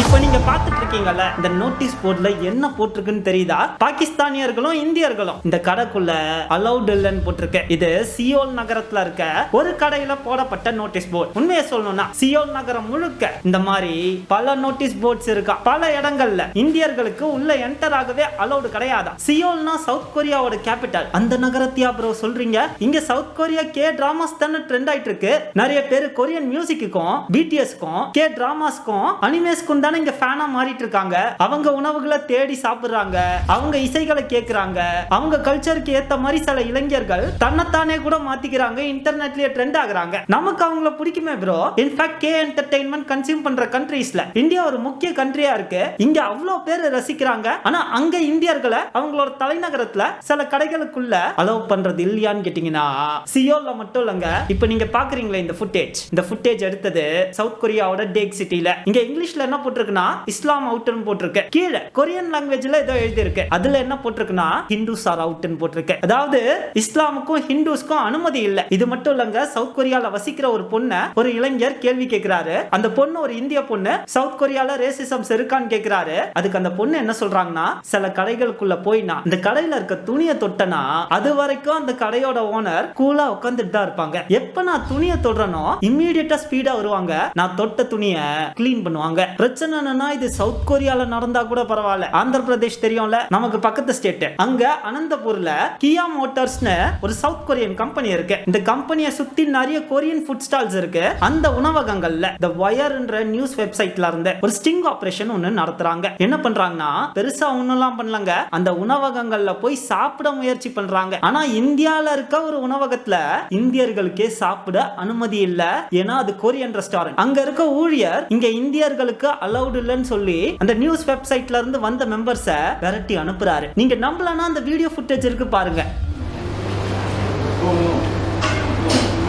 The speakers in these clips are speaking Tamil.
இப்போ நீங்க பார்த்துட்டு இருக்கீங்கல்ல இந்த நோட்டீஸ் போர்ட்ல என்ன போட்டிருக்குன்னு தெரியுதா? பாகிஸ்தானியர்களும் இந்தியர்களும். இந்த கடைக்குள்ள அலௌட் இல்லைன்னு போட்டிருக்கு. இது சியோல் நகரத்துல இருக்க ஒரு கடையில போடப்பட்ட நோட்டீஸ் போர்டு உண்மையை சொல்லணும்னா சியோல் நகரம் முழுக்க இந்த மாதிரி பல நோட்டீஸ் போர்ட்ஸ் இருக்கா? பல இடங்கள்ல இந்தியர்களுக்கு உள்ள என்டர் ஆகவே அலௌடு கிடையாதா? சியோல்னா சவுத் கொரியாவோட கேபிட்டல் அந்த நகரத்தையா ப்ரோ சொல்றீங்க? இங்க சவுத் கொரியா கே டிராமாஸ் தானே ட்ரெண்ட் ஆயிட்டு இருக்கு நிறைய பேர் கொரியன் மியூசிக்குக்கும் பிடிஎஸ்க்கும் கே டிராமாஸ்க்கும் அனிமேஸ்க்கும் தானே இங்க ஃபேனா மாறிட்டு இருக்காங்க அவங்க உணவுகளை தேடி சாப்பிடுறாங்க. அவங்க இசைகளை கேட்கறாங்க அவங்க கல்ச்சருக்கு ஏத்த மாதிரி சில இளைஞர்கள் தன்னைத்தானே கூட மாத்திக்கிறாங்க. இன்டர்நெட்லயே ட்ரெண்ட் ஆகுறாங்க. நமக்கு அவங்கள பிடிக்குமே bro in fact K entertainment consume பண்ற கண்ட்ரீஸ்ல இந்தியா ஒரு முக்கிய கண்ட்ரியா இருக்கு. இங்க அவ்வளவு பேர் ரசிக்கிறாங்க. ஆனா அங்க இந்தியர்களை அவங்களோட தலைநகரத்துல சில கடைகளுக்குள்ள அலோவ் பண்றது இல்லையான்னு கேட்டீங்கன்னா சியோல்ல மட்டும் இல்லங்க. இப்ப நீங்க பாக்குறீங்களே இந்த ஃபுட்டேஜ் இந்த ஃபுட்டேஜ் எடுத்தது சவுத் கொரியாவோட டேக் சிட்டில இங்க இங்கிலீஷ்ல என்ன போட்டிருக்குன்னா இஸ்லாம் அவுட்னு போட்டிருக்கு. கீழே கொரியன் லாங்குவேஜ்ல ஏதோ எழுதி இருக்கு அதுல என்ன போட்டிருக்குன்னா ஹிந்துஸ் ஆர் அவுட்னு போட்டிருக்கு. அதாவது இஸ்லாமுக்கும் ஹிந்துஸ்க்கும் அனுமதி இல்ல. இது மட்டும் இல்லங்க சவுத் கொரியால வசிக்கிற ஒரு பொண்ணை ஒரு இளைஞர் கேள்வி கேட்கிறாரு அந்த பொண்ணு ஒரு இந்திய பொண்ணு. சவுத் கொரியால ரேசிசம் இருக்கான்னு கேட்கிறாரு அதுக்கு அந்த பொண்ணு என்ன சொல்றாங்கன்னா சில கடைகளுக்குள்ள போய் நான் இந்த கடையில இருக்க துணியை தொட்டனா அது வரைக்கும் அந்த கடையோட ஓனர் கூலா உட்காந்துட்டு தான் இருப்பாங்க. எப்ப நான் துணியை தொடுறனோ இம்மீடியட்டா ஸ்பீடா வருவாங்க. நான் தொட்ட துணியை கிளீன் பண்ணுவாங்க. பிரச்சனை என்னன்னா இது சவுத் கொரியால நடந்தா கூட பரவாயில்ல. ஆந்திர பிரதேஷ் தெரியும்ல நமக்கு பக்கத்து ஸ்டேட் அங்க அனந்தபூர்ல கியா மோட்டார்ஸ்னு ஒரு சவுத் கொரியன் கம்பெனி இருக்கு. இந்த கம்பெனியை சுத்தி நிறைய கொரியன் ஃபுட் ஸ்டால்ஸ் இருக்கு. அந்த உணவகங்கள்ல இந்த வயர்ன்ற நியூஸ் வெப்சைட்ல இருந்து ஒரு ஸ்டிங் ஆபரேஷன் ஒன்னு நடத்துறாங்க. என்ன பண்றாங்கன்னா பெருசா ஒண்ணுலாம் பண்ணலங்க. அந்த உணவகங்கள்ல போய் சாப்பிட முயற்சி பண்றாங்க. ஆனா இந்தியால இருக்க ஒரு உணவகத்துல இந்தியர்களுக்கே சாப்பிட அனுமதி இல்ல. ஏன்னா அது கொரியன் ரெஸ்டாரண்ட் அங்க இருக்க ஊழியர் இங்க இந்தியர்களுக்கு அலௌட் இல்லைன்னு சொல்லி அந்த நியூஸ் வெப்சைட்ல இருந்து வந்த மெம்பர்ஸ விரட்டி அனுப்புறாரு நீங்க நம்பலனா அந்த வீடியோ ஃபுட்டேஜ் இருக்கு பாருங்க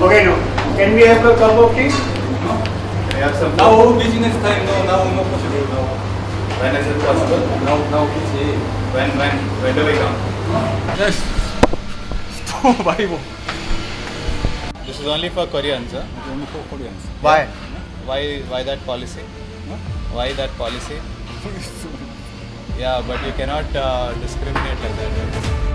Okay, no. Can we have a cup of tea? I have some. Now business time, no, now no possible. Now, When is it possible? now, now busy. When, when, when do we come? Yes. Stop, Bible. This is only for Koreans, huh? Only for Koreans. Why? Why, why that policy? Why that policy? Yeah, but you cannot uh, discriminate like that.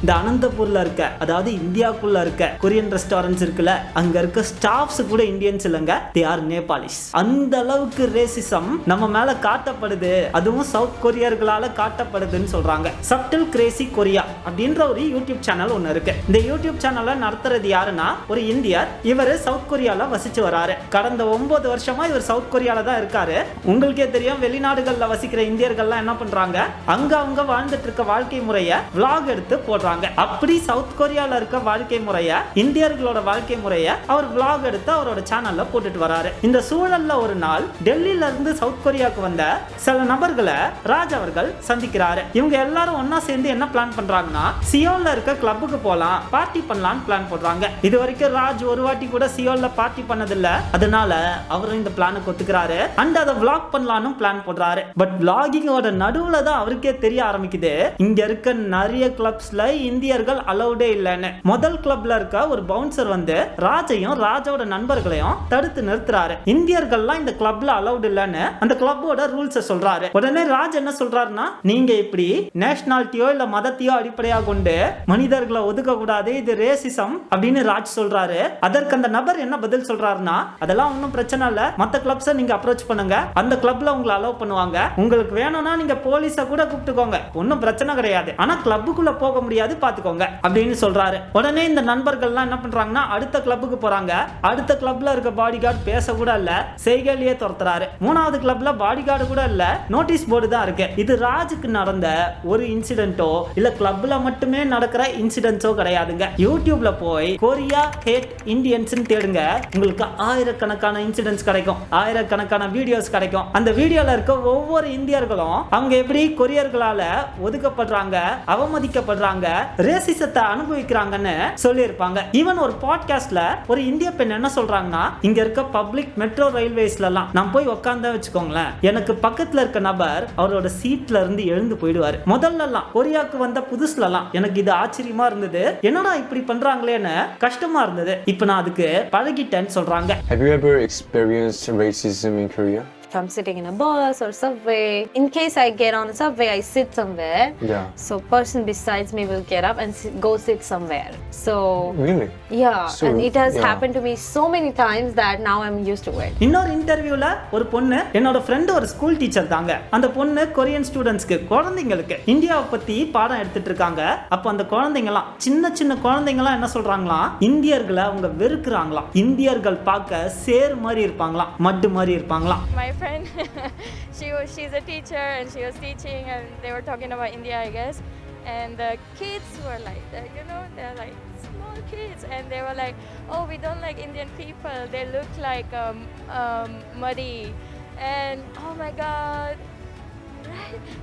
இந்த அனந்தபூர்ல இருக்க அதாவது இந்தியாக்குள்ள இருக்க கொரியன் ரெஸ்டாரண்ட்ஸ் இருக்குல்ல அங்க இருக்க ஸ்டாஃப்ஸ் கூட இந்தியன்ஸ் இல்லைங்க. தே ஆர் நேபாளிஸ் அந்த அளவுக்கு ரேசிசம் நம்ம மேல காட்டப்படுது. அதுவும் சவுத் கொரியர்களால காட்டப்படுதுன்னு சொல்றாங்க. சப்டில் கிரேசி கொரியா அப்படின்ற ஒரு யூடியூப் சேனல் ஒன்று இருக்கு. இந்த யூடியூப் சேனலை நடத்துறது யாருன்னா ஒரு இந்தியர். இவர் சவுத் கொரியால வசிச்சு வராரு. கடந்த ஒன்பது வருஷமா இவர் சவுத் கொரியால தான் இருக்காரு. உங்களுக்கே தெரியும் வெளிநாடுகளில் வசிக்கிற இந்தியர்கள்லாம் என்ன பண்றாங்க? அங்க அவங்க வாழ்ந்துட்டு இருக்க வாழ்க்கை முறைய விளாக் எடுத்து போடுறாங்க. அப்படி சவுத் கொரியால இருக்க வாழ்க்கை முறைய இந்தியர்களோட வாழ்க்கை முறைய அவர் விளாக் எடுத்து அவரோட சேனல்ல போட்டுட்டு வராரு. இந்த சூழல்ல ஒரு நாள் டெல்லியில இருந்து சவுத் கொரியாவுக்கு வந்த சில நபர்களை ராஜ் அவர்கள் சந்திக்கிறாரு. இவங்க எல்லாரும் ஒன்னா சேர்ந்து என்ன பிளான் பண்றாங்கன்னா சியோல்ல இருக்க கிளப்புக்கு போலாம் பார்ட்டி பண்ணலாம்னு பிளான் போடுறாங்க. இது வரைக்கும் ராஜ் ஒரு வாட்டி கூட சியோல்ல பார்ட்டி பண்ணதில்ல. அதனால அவரும் இந்த பிளானுக்கு ஒத்துக்கிறாரு. அண்ட் அதை விளாக் பண்ணலாம்னு பிளான் போடுறாரு. பட் விளாகிங்கோட நடுவுல தான் அவருக்கே தெரிய ஆரம்பிக்குது. இங்க இருக்க நிறைய கிளப்ஸ்ல இந்தியர்கள் அலௌடே இல்லைன்னு. முதல் கிளப்ல இருக்க ஒரு பவுன்சர் வந்து ராஜையும் ராஜாவோட நண்பர்களையும் தடுத்து நிறுத்துறாரு. இந்தியர்கள்லாம் இந்த கிளப்ல அலௌட் இல்லைன்னு அந்த கிளப்போட ரூல்ஸை சொல்றாரு. உடனே ராஜ் என்ன சொல்றாருன்னா நீங்க இப்படி நேஷனாலிட்டியோ இல்ல மதத்தையோ அடிப்படையாக கொண்டு மனிதர்களை ஒதுக்க கூடாது இது ரேசிசம் அப்படின்னு ராஜ் சொல்றாரு. அதற்கு அந்த நபர் என்ன பதில் சொல்றாருன்னா அதெல்லாம் ஒன்றும் பிரச்சனை இல்ல. மத்த கிளப்ஸ நீங்க அப்ரோச் பண்ணுங்க. அந்த கிளப்ல உங்களை அலோவ் பண்ணுவாங்க. உங்களுக்கு வேணும்னா நீங்க போலீஸ கூட கூப்பிட்டுக்கோங்க. ஒன்றும் பிரச்சனை கிடையாது. ஆனா கிளப்புக்குள்ள போக முடியாது. பாத்துக்கோங்க அப்படின்னு சொல்றாரு. உடனே இந்த நண்பர்கள்லாம் என்ன பண்றாங்கன்னா அடுத்த கிளப்புக்கு போறாங்க. அடுத்த கிளப்ல இருக்க பாடி கார்டு பேச கூட இல்ல செய்கையிலேயே துரத்துறாரு. மூணாவது கிளப்ல பாடி கார்டு கூட இல்ல நோட்டீஸ் போர்டு தான் இருக்கு. இது ராஜுக்கு நடந்த ஒரு இன்சிடென்ட்டோ இல்ல கிளப்ல மட்டுமே நடக்கிற இன்சிடென்ட்ஸோ கிடையாதுங்க. யூடியூப்ல போய் கொரியா ஹேட் இந்தியன்ஸ் தேடுங்க. உங்களுக்கு ஆயிரக்கணக்கான இன்சிடென்ட்ஸ் கிடைக்கும். ஆயிரக்கணக்கான வீடியோஸ் கிடைக்கும். அந்த வீடியோல இருக்க ஒவ்வொரு இந்தியர்களும் அவங்க எப்படி கொரியர்களால ஒதுக்கப்படுறாங்க அவமதிக்கப்படுறாங்க ரேசிசத்தை அனுபவிக்கிறாங்கன்னு சொல்லியிருப்பாங்க. ஈவன் ஒரு பாட்காஸ்ட்ல ஒரு இந்திய பெண் என்ன சொல்றாங்கன்னா இங்க இருக்க பப்ளிக் மெட்ரோ ரயில்வேஸ்ல எல்லாம் நான் போய் உட்காந்தா வச்சுக்கோங்களேன். எனக்கு பக்கத்துல இருக்க நபர் அவரோட சீட்ல இருந்து எழுந்து போயிடுவாரு. முதல்ல எல்லாம் கொரியாவுக்கு வந்த புதுசுல எல்லாம் எனக்கு இது ஆச்சரியமா இருந்தது. என்னடா இப்படி பண்றாங்களேன்னு கஷ்டமா இருந்தது. இப்போ நான் அதுக்கு பழகிட்டேன்னு சொல்றாங்க. Have you ever experienced racism in Korea? If I'm sitting in a bus or subway, in case I get on a subway, I sit somewhere. Yeah. So person besides me will get up and sit, go sit somewhere. So Really? yeah, So, and it has yeah. happened to me so many times that now I'm used to it. இன்னொரு இன்டர்வியூல ஒரு பொண்ணு என்னோட ஃப்ரெண்டு ஒரு ஸ்கூல் டீச்சர் தாங்க அந்த பொண்ணு கொரியன் ஸ்டூடெண்ட்ஸ்க்கு குழந்தைங்களுக்கு இந்தியாவை பத்தி பாடம் எடுத்துட்டு இருக்காங்க அப்ப அந்த குழந்தைங்கலாம் சின்ன சின்ன குழந்தைங்கலாம் என்ன சொல்றாங்களாம் இந்தியர்களை அவங்க வெறுக்கிறாங்களாம் இந்தியர்கள் பார்க்க சேர் மாதிரி இருப்பாங்களாம் மட்டு மாதிரி இருப்பாங்களாம் she was she's a teacher and she was teaching and they were talking about india i guess. And the kids were like you know they're like small kids. And they were like oh we don't like indian people. They look like um, um, muddy. And oh my god.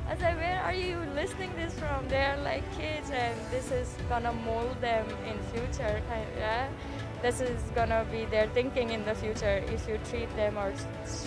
I was like where are you listening this from? They're like kids and this is gonna mold them in future. Yeah this is gonna be their thinking in the future if you treat them or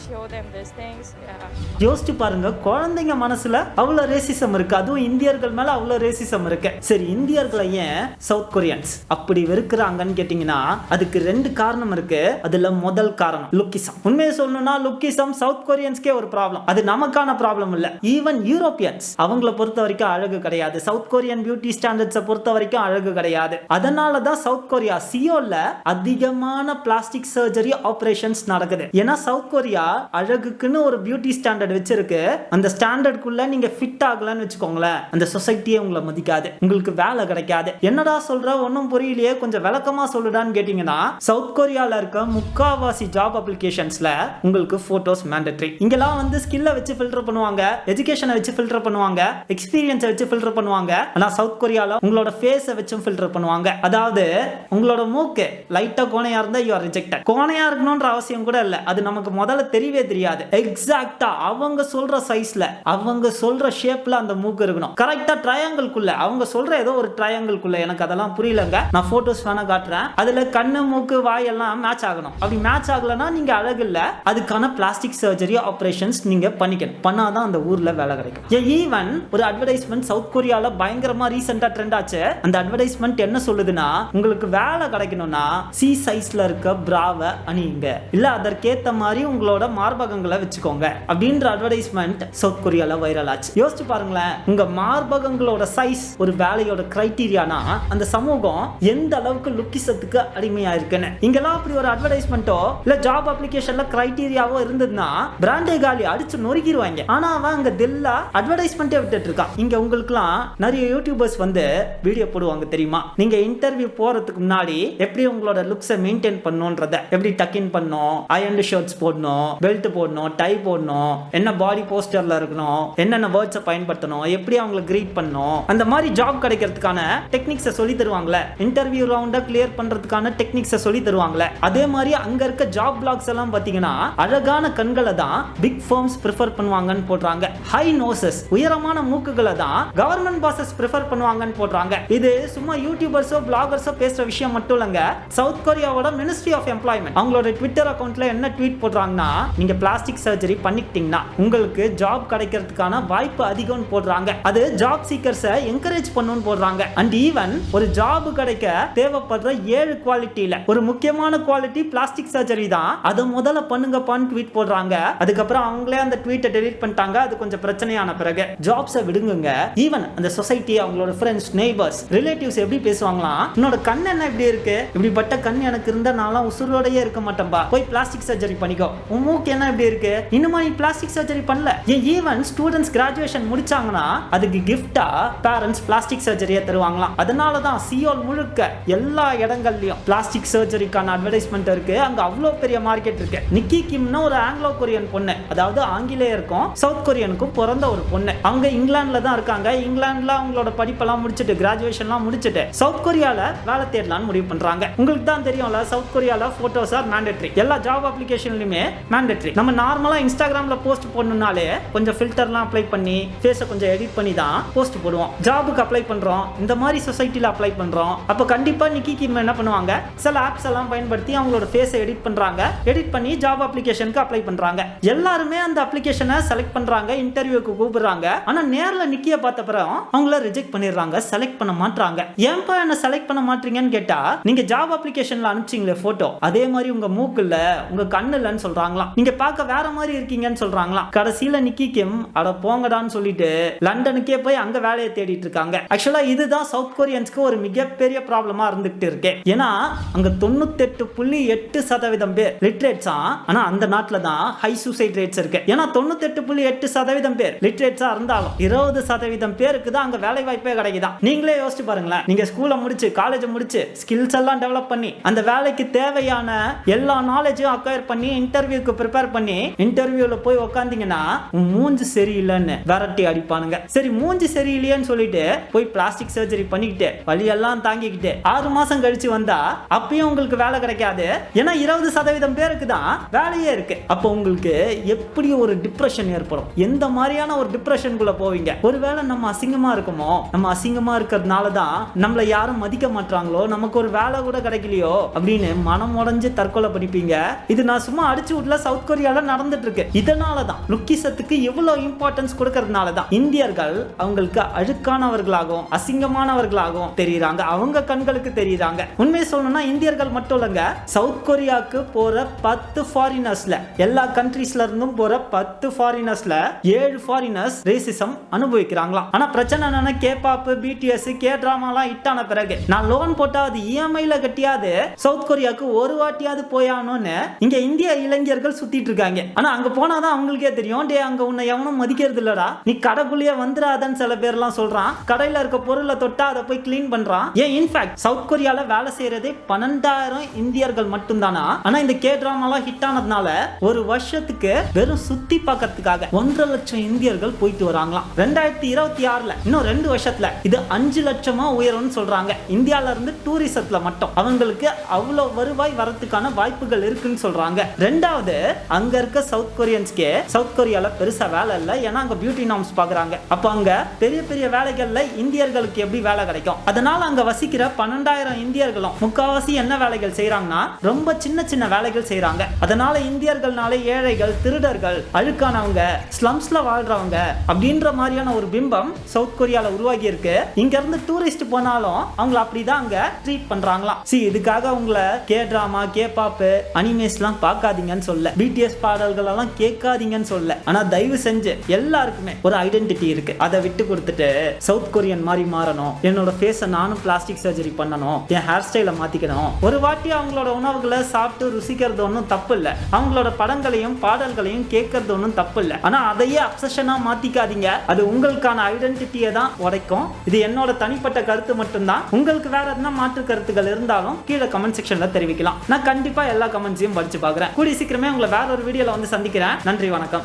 show them these things yeah. யோசிச்சு பாருங்க குழந்தைங்க மனசுல அவ்வளவு ரேசிசம் இருக்கு. அதுவும் இந்தியர்கள் மேல அவ்வளவு ரேசிசம் இருக்கு. சரி இந்தியர்களை ஏன் சவுத் கொரியன்ஸ் அப்படி வெறுக்கிறாங்கன்னு கேட்டீங்கன்னா அதுக்கு ரெண்டு காரணம் இருக்கு. அதுல முதல் காரணம் லுக்கிசம் உண்மையை சொல்லணும்னா லுக்கிசம் சவுத் கொரியன்ஸ்க்கே ஒரு ப்ராப்ளம் அது நமக்கான ப்ராப்ளம் இல்ல. ஈவன் யூரோப்பியன்ஸ் அவங்கள பொறுத்த வரைக்கும் அழகு கிடையாது. சவுத் கொரியன் பியூட்டி ஸ்டாண்டர்ட்ஸை பொறுத்த வரைக்கும் அழகு கிடையாது. அதனால தான் சவுத் கொரியா சியோல அதிகமான பிளாஸ்டிக் சர்ஜரி ஆபரேஷன்ஸ் நடக்குது. ஏன்னா சவுத் கொரியா அழகுக்குன்னு ஒரு பியூட்டி ஸ்டாண்டர்ட் வச்சிருக்கு. அந்த ஸ்டாண்டர்டுக்குள்ள நீங்க ஃபிட் ஆகலன்னு வச்சுக்கோங்களேன். அந்த சொசைட்டியே உங்களை மதிக்காது. உங்களுக்கு வேலை கிடைக்காது. என்னடா சொல்ற? ஒன்றும் புரியலையே. கொஞ்சம் விளக்கமா சொல்லுடான்னு கேட்டீங்கன்னா சவுத் கொரியால இருக்க முக்காவாசி ஜாப் அப்ளிகேஷன்ஸ்ல உங்களுக்கு போட்டோஸ் மேண்டட்ரி இங்கெல்லாம் வந்து ஸ்கில்லை வச்சு ஃபில்டர் பண்ணுவாங்க. எஜுகேஷனை வச்சு ஃபில்டர் பண்ணுவாங்க. எக்ஸ்பீரியன்ஸை வச்சு ஃபில்டர் பண்ணுவாங்க. ஆனா சவுத் கொரியால உங்களோட ஃபேஸை வச்சும் ஃபில்டர் பண்ணுவாங்க. அதாவது உங்களோட மூக்கு லைட்டா கோணையா இருந்தா யூ ஆர் ரிஜெக்டட் கோணையா இருக்கணும்ன்ற அவசியம் கூட இல்ல. அது நமக்கு முதல்ல தெரியவே தெரியாது. எக்ஸாக்டாக அவங்க சொல்ற சைஸ்ல அவங்க சொல்ற ஷேப்ல அந்த மூக்கு இருக்கணும். கரெக்டா ட்ரையாங்கிள்குள்ள அவங்க சொல்ற ஏதோ ஒரு ட்ரையாங்கிள்குள்ள எனக்கு அதெல்லாம் புரியலங்க. நான் போட்டோஸ் வேணா காட்டுறேன். அதுல கண்ணு மூக்கு வாயெல்லாம் மேட்ச் ஆகணும். அப்படி மேட்ச் ஆகலைன்னா நீங்க அழகு இல்ல. அதுக்கான பிளாஸ்டிக் சர்ஜரி ஆப்ரேஷன்ஸ் நீங்க பண்ணிக்கணும். பண்ணாதான் அந்த ஊர்ல வேலை கிடைக்கும். ஈவன் ஒரு அட்வர்டைஸ்மெண்ட் சவுத் கொரியால பயங்கரமா ரீசெண்டா ட்ரெண்ட் ஆச்சு. அந்த அட்வர்டைஸ்மெண்ட் என்ன சொல்லுதுன்னா உங்களுக்கு வேலை கிடைக்கணும்னா சி சைஸ்ல இருக்க பிராவை அணியுங்க. இல்ல அதற்கேத்த மாதிரி உங்களோட மார்பகங்களை வச்சுக்கோங்க. அப்படின்ற அட்வர்டைஸ்மெண்ட் சவுத் கொரியால வைரல் ஆச்சு. யோசிச்சு பாருங்களேன் உங்க மார்பகங்களோட சைஸ் ஒரு வேலையோட கிரைட்டீரியானா அந்த சமூகம் எந்த அளவுக்கு லுக்கிசத்துக்கு அடிமையா இருக்குன்னு. இங்கெல்லாம் அப்படி ஒரு அட்வர்டைஸ்மெண்ட்டோ இல்ல ஜாப் அப்ளிகேஷன்ல கிரைட்டீரியாவோ இருந்ததுன்னா பிராண்டே காலி அடிச்சு நொறுக்கிடுவாங்க ஆனா அவன் அங்க தெல்லா அட்வர்டைஸ்மெண்ட்டே விட்டுட்டு இருக்கான். இங்க உங்களுக்குலாம் நிறைய யூடியூபர்ஸ் வந்து வீடியோ போடுவாங்க தெரியுமா? நீங்க இன்டர்வியூ போறதுக்கு முன்னாடி எப்படி உங்களோட லுக்ஸை மெயின்டைன் பண்ணணுன்றத எப்படி டக்கின் பண்ணணும் அயன்டு ஷர்ட்ஸ் போடணும் பெல்ட் போடணும் டை போடணும் என்ன பாடி போஸ்டர்ல இருக்கணும் என்னென்ன வேர்ட்ஸை பயன்படுத்தணும் எப்படி அவங்களை கிரீட் பண்ணணும் அந்த மாதிரி ஜாப் கிடைக்கிறதுக்கான டெக்னிக்ஸை சொல்லி தருவாங்களே. இன்டர்வியூ ரவுண்டை கிளியர் பண்றதுக்கான டெக்னிக்ஸை சொல்லி தருவாங்களே. அதே மாதிரி அங்க இருக்க ஜாப் பிளாக்ஸ் எல்லாம் பாத்தீங்கன்னா அழகான கண்களை தான் பிக் ஃபர்ம்ஸ் ப்ரிஃபர் பண்ணுவாங்கன்னு போடுறாங்க. ஹை நோசஸ் உயரமான மூக்குகளை தான் கவர்மெண்ட் பாசஸ் ப்ரிஃபர் பண்ணுவாங்கன்னு போடுறாங்க. இது சும்மா யூடியூபர்ஸோ பிளாகர்ஸோ பேசுற விஷயம் மட்டும் இல்லைங்க. சவுத் கொரியாவோட மினிஸ்ட்ரி ஆஃப் எம்ப்ளாய்மெண்ட் அவங்களோட ட்விட்டர் அக்கௌண்ட்ல என்ன ட்வீட் போடுறாங்கன்னா நீங்க பிளாஸ்டிக் சர்ஜரி பண்ணிக்கிட்டீங்கன்னா உங்களுக்கு ஜாப் கிடைக்கிறதுக்கான வாய்ப்பு அதிகம்னு போடுறாங்க. அது ஜாப் சீக்கர்ஸை என்கரேஜ் பண்ணுன்னு போடுறாங்க. அண்ட் ஈவன் ஒரு ஜாப் கிடைக்க தேவைப்படுற ஏழு குவாலிட்டியில ஒரு முக்கியமான குவாலிட்டி பிளாஸ்டிக் சர்ஜரி தான் அதை முதல்ல பண்ணுங்கப்பான்னு ட்வீட் போடுறாங்க. அதுக்கப்புறம் அவங்களே அந்த ட்வீட்டை டெலீட் பண்ணிட்டாங்க. அது கொஞ்சம் பிரச்சனையான பிறகு. ஜாப்ஸை விடுங்க ஈவன் அந்த சொசைட்டி அவங்களோட ஃப்ரெண்ட்ஸ் நெய்பர்ஸ் ரிலேட்டிவ்ஸ் எப்படி பேசுவாங்களாம்? என்னோட கண் என்ன இப்படி இருக்கு? இப்படிப்பட்ட கண் எனக்கு இருந்த நான்லாம் உசுரோடையே இருக்க மாட்டேன்பா. போய் பிளாஸ்டிக் சர்ஜரி பண்ணிக்கோ. உன் மூக்கு என்ன இப்படி இருக்கு? இன்னுமா நீ பிளாஸ்டிக் சர்ஜரி பண்ணல. ஏன் ஈவன் ஸ்டூடெண்ட்ஸ் கிராஜுவேஷன் முடிச்சாங்கன்னா அதுக்கு கிஃப்டா பேரண்ட்ஸ் பிளாஸ்டிக் சர்ஜரியை தருவாங்களாம். அதனால தான் சியோல் முழுக்க எல்லா இடங்கள்லயும் பிளாஸ்டிக் சர்ஜரிக்கான அட்வர்டைஸ்மெண்ட் இருக்கு. அங்க அவ்வளோ பெரிய மார்க்கெட் இருக்கு. நிக்கி கிம்னு ஒரு ஆங்கிலோ கொரியன் பொண்ணு. அதாவது ஆங்கிலேயருக்கும் சவுத் கொரியனுக்கும் பிறந்த ஒரு பொண்ணு. அவங்க இங்கிலாந்துல தான் இருக்காங்க. இங்கிலாந்துல அவங்களோட படிப்பெல்லாம் முடிச்சுட்டு கிராஜுவேஷன்லாம் முடிச்சுட்டு சவுத் கொரியால வேலை தேடலாம்னு முடிவு பண்றாங்க. உங்களுக்கு உங்களுக்கு தான் தெரியும்ல சவுத் கொரியால போட்டோஸ் ஆர் மேண்டட்ரி எல்லா ஜாப் அப்ளிகேஷன்லயுமே மேண்டட்ரி நம்ம நார்மலா இன்ஸ்டாகிராம்ல போஸ்ட் போடணும்னாலே கொஞ்சம் ஃபில்டர்லாம் அப்ளை பண்ணி ஃபேஸை கொஞ்சம் எடிட் பண்ணி தான் போஸ்ட் போடுவோம். ஜாபுக்கு அப்ளை பண்றோம். இந்த மாதிரி சொசைட்டில அப்ளை பண்றோம். அப்போ கண்டிப்பா நிக்கி கிம் என்ன பண்ணுவாங்க? சில ஆப்ஸ் எல்லாம் பயன்படுத்தி அவங்களோட ஃபேஸை எடிட் பண்றாங்க. எடிட் பண்ணி ஜாப் அப்ளிகேஷனுக்கு அப்ளை பண்றாங்க. எல்லாருமே அந்த அப்ளிகேஷனை செலக்ட் பண்றாங்க இன்டர்வியூக்கு கூப்பிடுறாங்க. ஆனா நேர்ல நிக்கிய பார்த்த பிறகு அவங்கள ரிஜெக்ட் பண்ணிடுறாங்க செலக்ட் பண்ண மாட்டாங்க ஏன்பா என்ன செலக்ட் பண்ண மாட்டீங்கன்னு கேட்டா நீங்க ஜாப் அப்ளிகேஷன்ல அனுப்பிச்சிங்களே போட்டோ அதே மாதிரி உங்க மூக்குல உங்க கண்ணு இல்லைன்னு சொல்றாங்களாம். நீங்க பார்க்க வேற மாதிரி இருக்கீங்கன்னு சொல்றாங்களாம். கடைசியில நிக்கி கிம் அட போங்கடான்னு சொல்லிட்டு லண்டனுக்கே போய் அங்க வேலையை தேடிட்டு இருக்காங்க. ஆக்சுவலா இதுதான் சவுத் கொரியன்ஸ்க்கு ஒரு மிகப்பெரிய ப்ராப்ளமா இருந்துகிட்டு இருக்கு. ஏன்னா அங்க தொண்ணூத்தெட்டு புள்ளி எட்டு சதவீதம் பேர் லிட்ரேட்ஸா ஆனா அந்த நாட்டுல தான் ஹை சூசைட் ரேட்ஸ் இருக்கு. ஏன்னா தொண்ணூத்தெட்டு புள்ளி எட்டு சதவீதம் பேர் லிட்ரேட்ஸா இருந்தாலும் இருபது சதவீதம் பேருக்கு தான் அங்க வேலை வாய்ப்பே கிடைக்குதான் நீங்களே யோசிச்சு பாருங்களேன். நீங்க ஸ்கூலை முடிச்சு காலேஜ் முடிச்சு ஸ்கில்ஸ் எல்லாம் டெவலப் பண்ணி அந்த வேலைக்கு தேவையான எல்லா நாலேஜும் அக்வயர் பண்ணி இன்டர்வியூக்கு ப்ரிப்பேர் பண்ணி இன்டர்வியூல போய் உக்காந்தீங்கன்னா மூஞ்சி சரியில்லைன்னு விரட்டி அடிப்பானுங்க. சரி மூஞ்சி சரியில்லையேன்னு சொல்லிட்டு போய் பிளாஸ்டிக் சர்ஜரி பண்ணிக்கிட்டு வழியெல்லாம் தாங்கிக்கிட்டு ஆறு மாசம் கழிச்சு வந்தா அப்பயும் உங்களுக்கு வேலை கிடைக்காது. ஏன்னா இருபது சதவீதம் பேருக்கு தான் வேலையே இருக்கு. அப்போ உங்களுக்கு எப்படி ஒரு டிப்ரெஷன் ஏற்படும்? எந்த மாதிரியான ஒரு டிப்ரெஷனுக்குள்ள போவீங்க? ஒருவேளை நம்ம அசிங்கமா இருக்குமோ? நம்ம அசிங்கமா இருக்கிறதுனால தான் நம்மளை யாரும் மதிக்க மாட்டாங்களோ நமக்கு ஒரு வேலை கூட கிடைக்கும் கிடைக்கலையோ அப்படின்னு மனம் உடஞ்சு தற்கொலை பண்ணிப்பீங்க. இது நான் சும்மா அடிச்சு விடல சவுத் கொரியால நடந்துட்டு இருக்கு இதனால தான் லுக்கிசத்துக்கு இவ்வளவு இம்பார்ட்டன்ஸ் கொடுக்கறதுனால தான் இந்தியர்கள் அவங்களுக்கு அழுக்கானவர்களாகவும் அசிங்கமானவர்களாகவும் தெரியுறாங்க. அவங்க கண்களுக்கு தெரியுறாங்க. உண்மையை சொல்லணும்னா இந்தியர்கள் மட்டும் இல்லைங்க. சவுத் கொரியாவுக்கு போற பத்து ஃபாரினர்ஸ்ல எல்லா கண்ட்ரீஸ்ல இருந்தும் போற பத்து ஃபாரினர்ஸ்ல ஏழு ஃபாரினர்ஸ் ரேசிசம் அனுபவிக்கிறாங்களாம். ஆனா பிரச்சனை என்னன்னா கே பாப் பிடிஎஸ் கே டிராமாலாம் ஹிட் ஆன பிறகு நான் லோன் போட்டா அது இஎம்ஐல கட்டியாது சவுத் கொரியாவுக்கு ஒரு வாட்டியாவது போயானோன்னு இங்க இந்திய இளைஞர்கள் சுத்திட்டு இருக்காங்க. ஆனா அங்க போனாதான் அவங்களுக்கே தெரியும். டே அங்க உன்னை எவனும் மதிக்கிறது இல்லடா நீ கடைக்குள்ளேயே வந்துடாதன்னு சில பேர்லாம் சொல்றான். கடையில இருக்க பொருளை தொட்டா அதை போய் கிளீன் பண்றான். ஏன் இன்ஃபேக்ட் சவுத் கொரியால வேலை செய்யறதே பன்னெண்டாயிரம் இந்தியர்கள் மட்டும்தானா? ஆனா இந்த கே டிராமாலாம் ஹிட் ஆனதுனால ஒரு வருஷத்துக்கு வெறும் சுத்தி பார்க்கறதுக்காக ஒன்றரை லட்சம் இந்தியர்கள் போயிட்டு வராங்களாம். ரெண்டாயிரத்தி இருபத்தி ஆறுல இன்னும் ரெண்டு வருஷத்துல இது அஞ்சு லட்சமா உயரும்னு சொல்றாங்க. இந்தியால இருந்து டூரிசத்துல மட்டும். அவங்க அவங்களுக்கு அவ்வளவு வருவாய் வரத்துக்கான வாய்ப்புகள் இருக்குன்னு சொல்றாங்க. ரெண்டாவது அங்க இருக்க சவுத் கொரியன்ஸ்க்கே சவுத் கொரியால பெருசா வேலை இல்லை. ஏன்னா அங்க பியூட்டி நாம்ஸ் பாக்குறாங்க. அப்ப அங்க பெரிய பெரிய வேலைகள்ல இந்தியர்களுக்கு எப்படி வேலை கிடைக்கும்? அதனால அங்க வசிக்கிற பன்னெண்டாயிரம் இந்தியர்களும் முக்காவாசி என்ன வேலைகள் செய்யறாங்கன்னா ரொம்ப சின்ன சின்ன வேலைகள் செய்யறாங்க அதனால இந்தியர்கள்னாலே ஏழைகள் திருடர்கள் அழுக்கானவங்க ஸ்லம்ஸ்ல வாழ்றவங்க அப்படின்ற மாதிரியான ஒரு பிம்பம் சவுத் கொரியால உருவாகி இருக்கு. இங்க இருந்து டூரிஸ்ட் போனாலும் அவங்கள அப்படிதான் அங்க ட்ரீட் பண்றாங்களாம். சி இதுக்காக உங்களை கே டிராமா கே பாப்பு அனிமேஸ்லாம் பார்க்காதீங்கன்னு சொல்ல. பிடிஎஸ் பாடல்கள் எல்லாம் கேட்காதீங்கன்னு சொல்ல. ஆனா தயவு செஞ்சு எல்லாருக்குமே ஒரு ஐடென்டிட்டி இருக்கு. அதை விட்டு கொடுத்துட்டு சவுத் கொரியன் மாதிரி மாறணும். என்னோட ஃபேஸை நானும் பிளாஸ்டிக் சர்ஜரி பண்ணணும். என் ஹேர் ஸ்டைலை மாத்திக்கணும். ஒரு வாட்டி அவங்களோட உணவுகளை சாப்பிட்டு ருசிக்கிறது ஒன்றும் தப்பு இல்லை அவங்களோட படங்களையும் பாடல்களையும் கேட்கறது ஒன்றும் தப்பு இல்லை ஆனா அதையே அப்சஷனா மாத்திக்காதீங்க. அது உங்களுக்கான ஐடென்டிட்டியை தான் உடைக்கும். இது என்னோட தனிப்பட்ட கருத்து மட்டும்தான். உங்களுக்கு வேற எதுனா மாற்று கருத்துக்கள் இருந்தாலும் கீழே கமெண்ட் செக்ஷன்ல தெரிவிக்கலாம். நான் கண்டிப்பா எல்லா கமெண்ட்ஸையும் படிச்சு பார்க்குறேன். கூடிய சீக்கிரமே உங்களை வேற ஒரு வீடியோல வந்து சந்திக்கிறேன். நன்றி வணக்கம்.